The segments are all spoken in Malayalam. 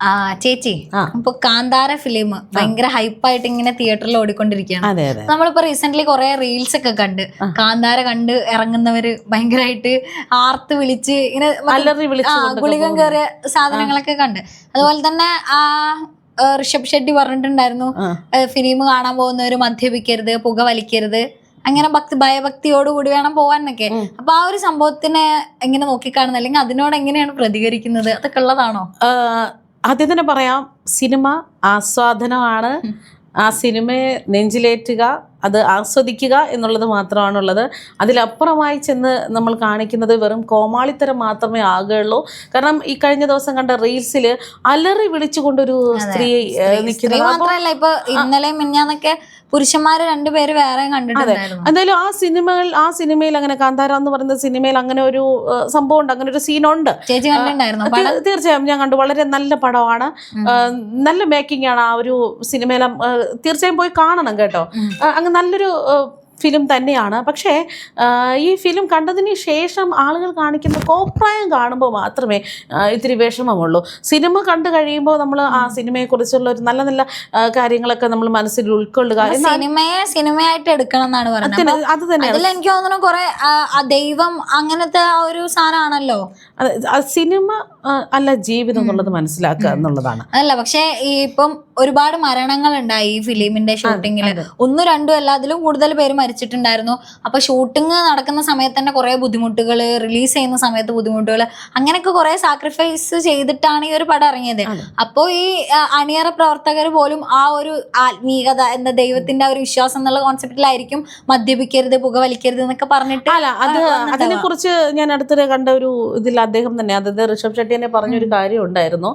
ആ ചേച്ചി. ഇപ്പൊ കാന്താര ഫിലിം ഭയങ്കര ഹൈപ്പായിട്ട് ഇങ്ങനെ തിയേറ്ററിൽ ഓടിക്കൊണ്ടിരിക്കുകയാണ്. നമ്മളിപ്പോ റീസെന്റ് കുറെ റീൽസ് ഒക്കെ കണ്ട്. കാന്താര കണ്ട് ഇറങ്ങുന്നവര് ഭയങ്കരമായിട്ട് ആർത്ത് വിളിച്ച് ഇങ്ങനെ ഗുളികം കയറിയ സാധനങ്ങളൊക്കെ കണ്ട്. അതുപോലെ തന്നെ ആ ഋഷഭ് ഷെട്ടി പറഞ്ഞിട്ടുണ്ടായിരുന്നു. ഫിലിം കാണാൻ പോകുന്നവര് മദ്യപിക്കരുത് പുക വലിക്കരുത് അങ്ങനെ ഭക്തി ഭയഭക്തിയോട് കൂടി വേണം പോവാൻ എന്നൊക്കെ അപ്പൊ ആ ഒരു സംഭവത്തിനെ എങ്ങനെ നോക്കിക്കാണുന്നത്? അല്ലെങ്കിൽ അതിനോട് എങ്ങനെയാണ് പ്രതികരിക്കുന്നത്? അതൊക്കെ ഉള്ളതാണോ? ആദ്യം തന്നെ പറയാം സിനിമ ആസ്വാദനമാണ്. ആ സിനിമയെ നെഞ്ചിലേറ്റുക അത് ആസ്വദിക്കുക എന്നുള്ളത് മാത്രമാണുള്ളത്. അതിലപ്പുറമായി ചെന്ന് നമ്മൾ കാണിക്കുന്നത് വെറും കോമാളിത്തരം മാത്രമേ ആകുകയുള്ളൂ. കാരണം ഈ കഴിഞ്ഞ ദിവസം കണ്ട റീൽസിൽ അലറി വിളിച്ചുകൊണ്ടൊരു സ്ത്രീ മാത്രമല്ല ഇപ്പൊ ഇന്നലെ മിന്നാന്നൊക്കെ പുരുഷന്മാര് രണ്ടുപേര് വേറെ കണ്ടിട്ടുണ്ട് എന്തായാലും ആ സിനിമകൾ ആ സിനിമയിൽ അങ്ങനെ കാന്താര എന്ന് പറയുന്ന സിനിമയിൽ അങ്ങനെ ഒരു സംഭവം ഉണ്ട്. അങ്ങനെ ഒരു സീനുണ്ട്. ചേച്ചി കണ്ടിട്ടുണ്ടായിരുന്നു തീ- തീർച്ചയായും ഞാൻ കണ്ടു. വളരെ നല്ല പടമാണ്. നല്ല മേക്കിംഗ് ആണ് ആ ഒരു സിനിമയിലും തീർച്ചയായും പോയി കാണണം കേട്ടോ. അങ്ങനെ അങ്ങ് നല്ലൊരു ഫിലിം തന്നെയാണ്. പക്ഷേ ഈ ഫിലിം കണ്ടതിന് ശേഷം ആളുകൾ കാണിക്കുന്ന കോപ്രായം കാണുമ്പോൾ മാത്രമേ ഇത്തിരി വിഷമമുള്ളൂ. സിനിമ കണ്ടു കഴിയുമ്പോൾ നമ്മൾ ആ സിനിമയെക്കുറിച്ചുള്ള ഒരു നല്ല നല്ല കാര്യങ്ങളൊക്കെ നമ്മൾ മനസ്സിൽ ഉൾക്കൊള്ളുക. സിനിമയെ സിനിമയായിട്ട് എടുക്കണം എന്നാണ് പറയുന്നത്. അത് തന്നെ അതിൽ എനിക്ക് തോന്നുന്നു കുറെ ദൈവം അങ്ങനത്തെ ഒരു സാധനമാണല്ലോ. സിനിമ അല്ല ജീവിതം എന്നുള്ളത് മനസ്സിലാക്കുക എന്നുള്ളതാണ്. അല്ല പക്ഷെ ഈ ഇപ്പം ഒരുപാട് മരണങ്ങൾ ഉണ്ടായി ഈ ഫിലിമിന്റെ ഷൂട്ടിങ്ങിൽ ഒന്നും രണ്ടും അല്ല അതിലും കൂടുതൽ പേര് മരിച്ചിട്ടുണ്ടായിരുന്നു. അപ്പൊ ഷൂട്ടിംഗ് നടക്കുന്ന സമയത്ത് തന്നെ കുറെ ബുദ്ധിമുട്ടുകൾ റിലീസ് ചെയ്യുന്ന സമയത്ത് ബുദ്ധിമുട്ടുകൾ അങ്ങനെയൊക്കെ കുറെ സാക്രിഫൈസ് ചെയ്തിട്ടാണ് ഈ ഒരു പടം ഇറങ്ങിയത്. അപ്പോൾ ഈ അണിയറ പ്രവർത്തകർ പോലും ആ ഒരു ആത്മീയത എന്താ ദൈവത്തിന്റെ ആ ഒരു വിശ്വാസം എന്നുള്ള കോൺസെപ്റ്റിലായിരിക്കും മദ്യപിക്കരുത് പുകവലിക്കരുത് എന്നൊക്കെ പറഞ്ഞിട്ട് അല്ല അത് അതിനെ കുറിച്ച് ഞാൻ അടുത്തിടെ കണ്ട ഒരു ഇതിൽ അദ്ദേഹം തന്നെ അതായത് ഋഷഭ് ഷെട്ടി തന്നെ പറഞ്ഞൊരു കാര്യം ഉണ്ടായിരുന്നു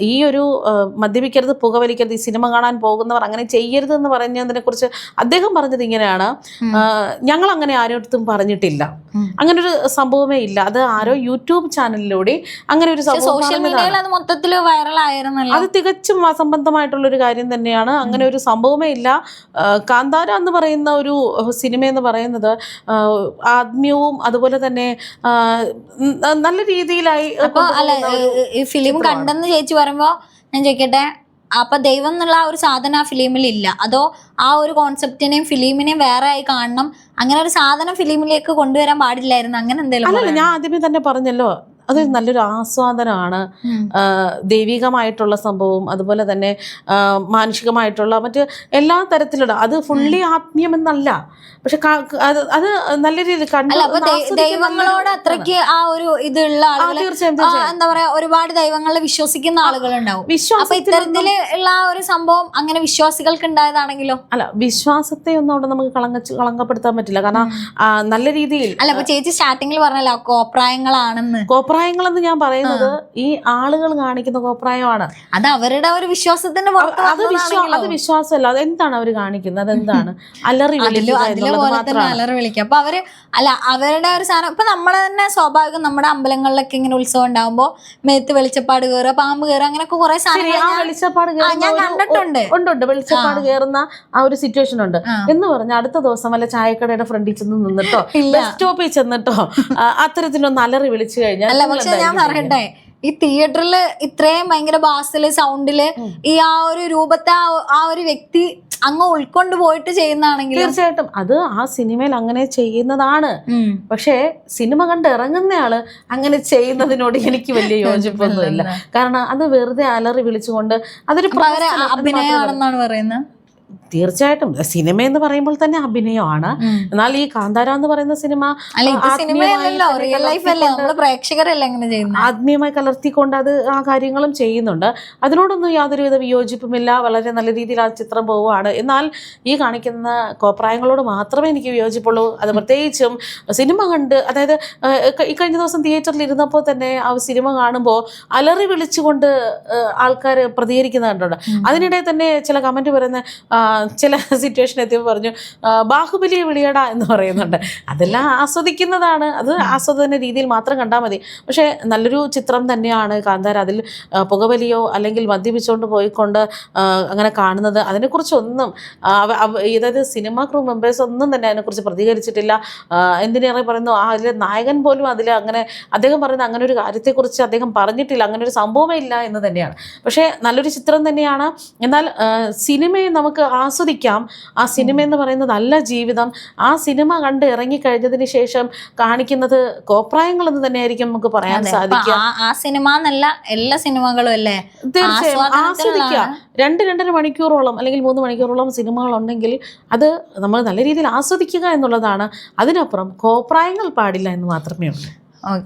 ഈ ഒരു മദ്യപിക്കരുത് പുകവലിക്കരുത് ഈ സിനിമ കാണാൻ പോകുന്നവർ അങ്ങനെ ചെയ്യരുത് എന്ന് പറഞ്ഞതിനെ കുറിച്ച് അദ്ദേഹം പറഞ്ഞത് ഇങ്ങനെയാണ്. ഞങ്ങൾ അങ്ങനെ ആരോടത്തും പറഞ്ഞിട്ടില്ല. അങ്ങനെ ഒരു സംഭവമേ ഇല്ല. അത് ആരോ യൂട്യൂബ് ചാനലിലൂടെ അങ്ങനെ ഒരു സംഭവം മൊത്തത്തിൽ അത് തികച്ചും അസംബന്ധമായിട്ടുള്ള ഒരു കാര്യം തന്നെയാണ്. അങ്ങനെ ഒരു സംഭവമേ ഇല്ല. കാന്താര എന്ന് പറയുന്ന ഒരു സിനിമ എന്ന് പറയുന്നത് ആത്മീയവും അതുപോലെ തന്നെ നല്ല രീതിയിലായി അപ്പൊ അല്ല ഈ ഫിലിം കണ്ടെന്ന് ചേച്ചി പറയുമ്പോ ഞാൻ ചോദിക്കട്ടെ അപ്പൊ ദൈവം എന്നുള്ള ആ ഒരു സാധനം ആ ഫിലിമിൽ ഇല്ല. അതോ ആ ഒരു കോൺസെപ്റ്റിനെയും ഫിലിമിനെയും വേറെ ആയി കാണണം അങ്ങനെ ഒരു സാധനം ഫിലിമിലേക്ക് കൊണ്ടുവരാൻ പാടില്ലായിരുന്നു അങ്ങനെ എന്തെങ്കിലും ഞാൻ ആദ്യമേ തന്നെ പറഞ്ഞല്ലോ അത് നല്ലൊരു ആസ്വാദനമാണ്. ദൈവികമായിട്ടുള്ള സംഭവം അതുപോലെ തന്നെ മാനുഷികമായിട്ടുള്ള മറ്റ് എല്ലാ തരത്തിലുള്ള അത് ഫുള്ളി ആത്മീയമെന്നല്ല. പക്ഷെ അത് നല്ല രീതിയിൽ കണ്ടു ദൈവങ്ങളോട് അത്രയ്ക്ക് ആ ഒരു ഇതുള്ള എന്താ പറയാ ഒരുപാട് ദൈവങ്ങളിൽ വിശ്വസിക്കുന്ന ആളുകൾ ഉണ്ടാവും അപ്പൊ ഇത്തരത്തിൽ ഉള്ള ആ ഒരു സംഭവം അങ്ങനെ വിശ്വാസികൾക്ക് ഉണ്ടായതാണെങ്കിലോ അല്ല വിശ്വാസത്തെ ഒന്നും അവിടെ നമുക്ക് കളങ്കച്ച് കളങ്കപ്പെടുത്താൻ പറ്റില്ല. കാരണം നല്ല രീതിയിൽ അല്ല അപ്പൊ ചേച്ചി സ്റ്റാർട്ടിങ്ങിൽ പറഞ്ഞല്ലോ കോപ്രായങ്ങളാണെന്ന്. കോപ്രായങ്ങളെന്ന് ഞാൻ പറയുന്നത് ഈ ആളുകൾ കാണിക്കുന്ന കോപ്രായമാണ്. അത് അവരുടെ ഒരു വിശ്വാസത്തിന്റെ അത് വിശ്വാസം അത് വിശ്വാസമല്ല. വിശ്വാസമല്ല അതെന്താണ് അവർ കാണിക്കുന്നത്? അതെന്താണ് അലറി അലറി വിളിക്കുക. അപ്പൊ അവർ അല്ല അവരുടെ ഒരു സാധനം ഇപ്പൊ നമ്മളെ തന്നെ സ്വാഭാവികം നമ്മുടെ അമ്പലങ്ങളിലൊക്കെ ഇങ്ങനെ ഉത്സവം ഉണ്ടാകുമ്പോ മേത്ത് വെളിച്ചപ്പാട് കയറുക പാമ്പ് കയറുക അങ്ങനെയൊക്കെ കുറെ വെളിച്ചപ്പാട് ഞാൻ കണ്ടിട്ടുണ്ട്. ഉണ്ട് ഉണ്ട്. വെളിച്ചപ്പാട് കയറുന്ന ആ ഒരു സിറ്റുവേഷൻ ഉണ്ട്. എന്ന് പറഞ്ഞ അടുത്ത ദിവസം വല്ല ചായക്കടയുടെ ഫ്രണ്ടിൽ ചെന്ന് നിന്നിട്ടോ. ബസ് സ്റ്റോപ്പിൽ ചെന്നിട്ടോ അത്തരത്തിനൊന്ന് അലറി വിളിച്ചു കഴിഞ്ഞാൽ പക്ഷെ ഞാൻ പറയട്ടെ ഈ തിയേറ്ററിൽ ഇത്രയും ഭയങ്കര ബാസിൽ സൗണ്ടിൽ ഈ ആ ഒരു രൂപത്തെ ആ- ഒരു വ്യക്തി അങ്ങ് ഉൾക്കൊണ്ട് പോയിട്ട് ചെയ്യുന്നതാണെങ്കിൽ തീർച്ചയായിട്ടും. അത് ആ സിനിമയിൽ അങ്ങനെ ചെയ്യുന്നതാണ്. പക്ഷേ സിനിമ കണ്ട് ഇറങ്ങുന്നയാൾ അങ്ങനെ ചെയ്യുന്നതിനോട് എനിക്ക് വലിയ യോജിപ്പൊന്നുമില്ല. കാരണം അത് വെറുതെ അലറി വിളിച്ചുകൊണ്ട് അതൊരു അഭിനയമാണെന്നാണ് പറയുന്നത്? തീർച്ചയായിട്ടും. സിനിമ എന്ന് പറയുമ്പോൾ തന്നെ അഭിനയമാണ്. എന്നാൽ ഈ കാന്താര എന്ന് പറയുന്ന സിനിമ ആത്മീയമായി കലർത്തിക്കൊണ്ട് അത് ആ കാര്യങ്ങളും ചെയ്യുന്നുണ്ട്. അതിനോടൊന്നും യാതൊരുവിധ വിയോജിപ്പുമില്ല. വളരെ നല്ല രീതിയിൽ ആ ചിത്രം പോവുകയാണ്. എന്നാൽ ഈ കാണിക്കുന്ന കോപ്രായങ്ങളോട് മാത്രമേ എനിക്ക് വിയോജിപ്പുള്ളൂ. അത് പ്രത്യേകിച്ചും സിനിമ കണ്ട് അതായത് ഈ കഴിഞ്ഞ ദിവസം തിയേറ്ററിൽ ഇരുന്നപ്പോൾ തന്നെ ആ സിനിമ കാണുമ്പോൾ അലറി വിളിച്ചുകൊണ്ട് ആൾക്കാർ പ്രതികരിക്കുന്ന കണ്ടുണ്ട് അതിനിടെ തന്നെ ചില കമന്റ് പറയുന്ന ചില സിറ്റുവേഷൻ എത്തിയപ്പോൾ പറഞ്ഞു ബാഹുബലിയെ വിളിയടാ എന്ന് പറയുന്നുണ്ട്. അതെല്ലാം ആസ്വദിക്കുന്നതാണ്. അത് ആസ്വദന രീതിയിൽ മാത്രം കണ്ടാൽ മതി. പക്ഷേ നല്ലൊരു ചിത്രം തന്നെയാണ് കാന്താര. അതിൽ പുകവലിയോ അല്ലെങ്കിൽ മദ്യപിച്ചുകൊണ്ട് പോയിക്കൊണ്ട് അങ്ങനെ കാണുന്നത്. അതിനെക്കുറിച്ചൊന്നും അതായത് സിനിമ ക്രൂ മെമ്പേഴ്സ് ഒന്നും തന്നെ അതിനെക്കുറിച്ച് പ്രതികരിച്ചിട്ടില്ല. എന്തിനേറെ പറയുന്നു ആ അതിലെ നായകൻ പോലും അതിൽ അങ്ങനെ അദ്ദേഹം പറയുന്ന അങ്ങനെ ഒരു കാര്യത്തെക്കുറിച്ച് അദ്ദേഹം പറഞ്ഞിട്ടില്ല. അങ്ങനെ ഒരു സംഭവമേ ഇല്ല എന്ന് തന്നെയാണ്. പക്ഷേ നല്ലൊരു ചിത്രം തന്നെയാണ്. എന്നാൽ സിനിമയെ നമുക്ക് ആസ്വദിക്കാം. ആ സിനിമ എന്ന് പറയുന്നത് നല്ല ജീവിതം. ആ സിനിമ കണ്ട് ഇറങ്ങിക്കഴിഞ്ഞതിന് ശേഷം കാണിക്കുന്നത് കോപ്രായങ്ങളെന്ന് തന്നെയായിരിക്കും നമുക്ക് പറയാൻ സാധിക്കുക. ആ സിനിമ എന്നല്ല എല്ലാ സിനിമകളും അല്ലേ? തീർച്ചയായും. ആസ്വദിക്കാം. രണ്ട് രണ്ടര മണിക്കൂറോളം അല്ലെങ്കിൽ മൂന്ന് മണിക്കൂറോളം സിനിമകളുണ്ടെങ്കിൽ അത് നമ്മൾ നല്ല രീതിയിൽ ആസ്വദിക്കുക എന്നുള്ളതാണ്. അതിനപ്പുറം കോപ്രായങ്ങൾ പാടില്ല എന്ന് മാത്രമേ ഉള്ളൂ. ഓക്കെ.